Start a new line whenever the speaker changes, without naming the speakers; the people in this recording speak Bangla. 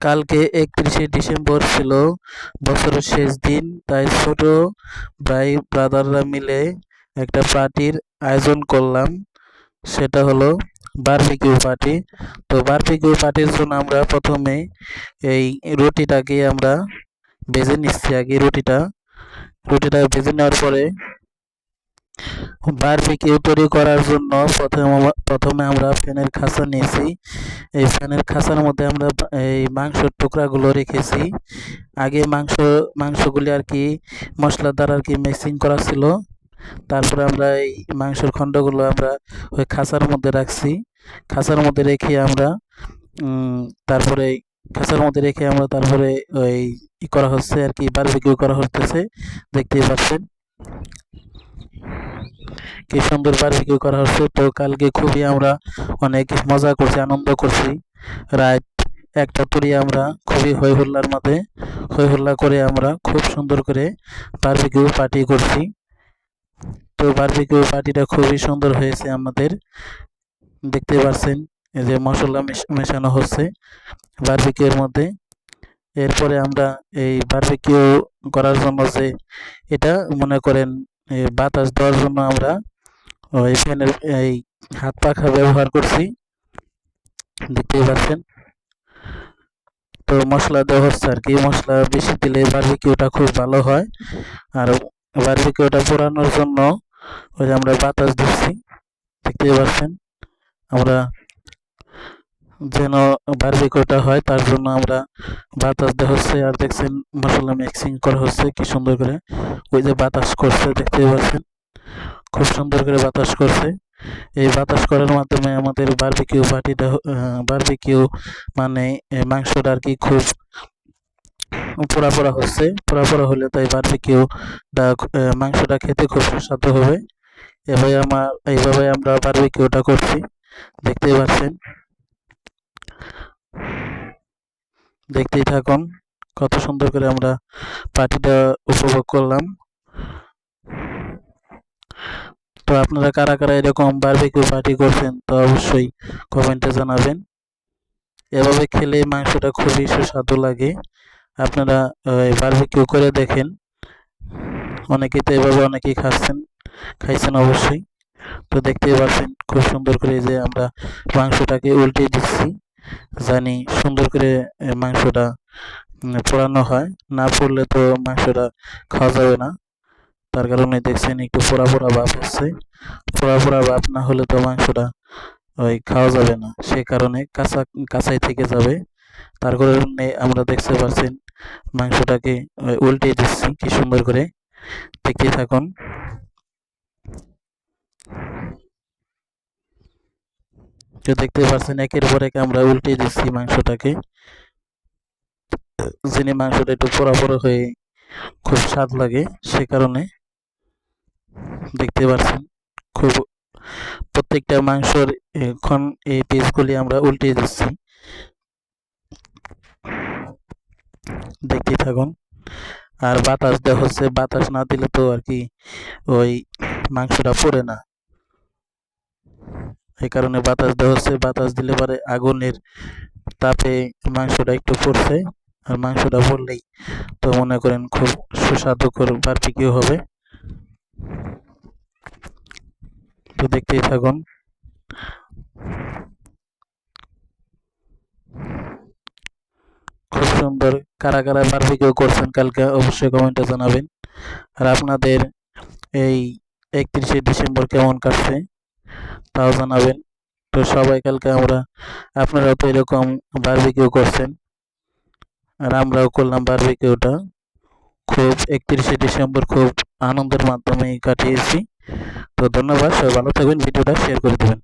কালকে একত্রিশে ডিসেম্বর ছিল বছরের শেষ দিন, তাই ছোট ভাই ব্রাদাররা মিলে একটা পার্টির আয়োজন করলাম। সেটা হলো বারবিকিউ পার্টি তো বারবিকিউ পার্টির জন্য আমরা প্রথমে এই রুটিটাকে আমরা ভেজে নিচ্ছি আগে রুটিটা। রুটিটা ভেজে নেওয়ার পরে বারবিকিউ তৈরি করার জন্য প্রথমে প্রথমে আমরা ফ্যানের খাঁচা নিয়েছি। এই ফ্যানের খাঁচার মধ্যে আমরা এই মাংসের টুকরাগুলো রেখেছি। আগে মাংস মাংসগুলি আর কি মশলা দ্বারা আর কি মিক্সিং করা ছিল। তারপরে আমরা এই মাংসের খণ্ডগুলো আমরা ওই খাঁচার মধ্যে রাখছি। খাঁচার মধ্যে রেখে আমরা তারপরে খাঁচার মধ্যে রেখে আমরা তারপরে ওই করা হচ্ছে আর কি, বারবিকিউ করা হচ্ছে। দেখতেই পাচ্ছেন। কি সুন্দর বারবিকিউ করা হচ্ছে। তো কালকে খুবই আমরা অনেক মজা করছি, আনন্দ করছি। রাত একটা তুরি আমরা খুবই হই হুল্লার মধ্যে হই হুল্লা করে আমরা খুব সুন্দর করে বারবিকিউ পার্টি করছি। তো বারবিকিউ পার্টিটা খুবই সুন্দর হয়েছে আমাদের। দেখতে পাচ্ছেন এই যে মশলা মেশানো হচ্ছে বারবিকিউর মধ্যে। এরপরে আমরা এই বারবিকিউ করার জন্য যে এটা মনে করেন বাতাস দেওয়ার জন্য আমরা ওই ফ্যানের এই হাত পাখা ব্যবহার করছি। দেখতেই পাচ্ছেন? তো মশলা দেওয়া হচ্ছে আর কি। মশলা বেশি দিলে বারবিকিউটা খুব ভালো হয়। আর বারবিকিউটা পোড়ানোর জন্য ওই যে আমরা বাতাস দিচ্ছি। দেখতেই পাচ্ছেন? আমরা যেন বারবিকিউটা হয়, তার জন্য আমরা বাতাস দেওয়া হচ্ছে। আর দেখছেন মশলা মিক্সিং করা হচ্ছে, কি সুন্দর করে। ওই যে বাতাস করছে দেখতে পাচ্ছেন? খুব সুন্দর করে বাতাস করছে। এই বাতাস করার মাধ্যমে আমাদের বারবিকিউ পার্টিটা বারবিকিউ মানে মাংসটা আর কি খুব পোড়া পোড়া হচ্ছে। পোড়া পোড়া হলে তাই বারবিকিউটা মাংসটা খেতে খুব সুস্বাদু হবে। এভাবে আমার, এইভাবে আমরা বারবিকিউটা করছি। দেখতেই পাচ্ছেন? দেখতেই থাকুন কত সুন্দর করে আমরা পার্টিটা উপভোগ করলাম। তো আপনারা কারা কারা এরকম বারবিকিউ পার্টি করছেন, তো অবশ্যই কমেন্টে জানাবেন। এভাবে খেলে মাংসটা খুবই সুস্বাদু লাগে। আপনারা বারবিকিউ করে দেখেন। অনেকেই তো এভাবে অনেকেই খাচ্ছেন, খাইছেন অবশ্যই। তো দেখতেই পাচ্ছেন খুব সুন্দর করে যে আমরা মাংসটাকে উল্টে দিচ্ছি। জানি সুন্দর করে মাংসটা পোড়ানো হয়। না পড়লে তো মাংসটা খাওয়া যাবে না। তার কারণে দেখছেন একটু পোড়া পোড়া ভাব হচ্ছে। পোড়া পোড়া ভাব না হলে তো মাংসটা ওই খাওয়া যাবে না। সে কারণে কাঁচা, কাঁচাই থেকে যাবে। তার কারণে আমরা দেখতে পাচ্ছেন মাংসটাকে উল্টে দিচ্ছি। কি সুন্দর করে। দেখতেই থাকুন। তো দেখতে পাচ্ছেন একের পর এক আমরা উল্টে দিচ্ছি মাংসটাকে। যিনি মাংসটা একটু পোড়া হয়ে খুব স্বাদ লাগে, সে কারণে দেখতে পাচ্ছেন খুব প্রত্যেকটা মাংসর এখন এই পিসগুলি আমরা উল্টে দিচ্ছি। দেখতে থাকুন। আর বাতাস দেওয়া হচ্ছে, বাতাস না দিলে তো আর কি ওই মাংসটা পড়ে না। এই কারণে বাতাস দেওয়া হচ্ছে। বাতাস দিলে পরে আগুনের তাপে মাংসটা একটু পড়ছে আর মাংসটা পড়লেই তো মনে করেন খুব সুস্বাদুকর বারবিকিউ হবে। তো দেখতেই থাকুন। খুব সুন্দর কারা কারা বারবিকিউ করছেন কালকে অবশ্যই কমেন্টে জানাবেন। আর আপনাদের এই একত্রিশে ডিসেম্বর কেমন কাটছে? তাও জানাবেন। তো সবাই কালকে আমরা, আপনারাও তো এরকম বারবিকিউ করছেন। আর আমরাও করলাম বারবিকিউটা খুব একত্রিশে ডিসেম্বর খুব আনন্দের মাধ্যমে কাটিয়েছি। তো ধন্যবাদ, সবাই ভালো থাকবেন, ভিডিওটা শেয়ার করে দেবেন।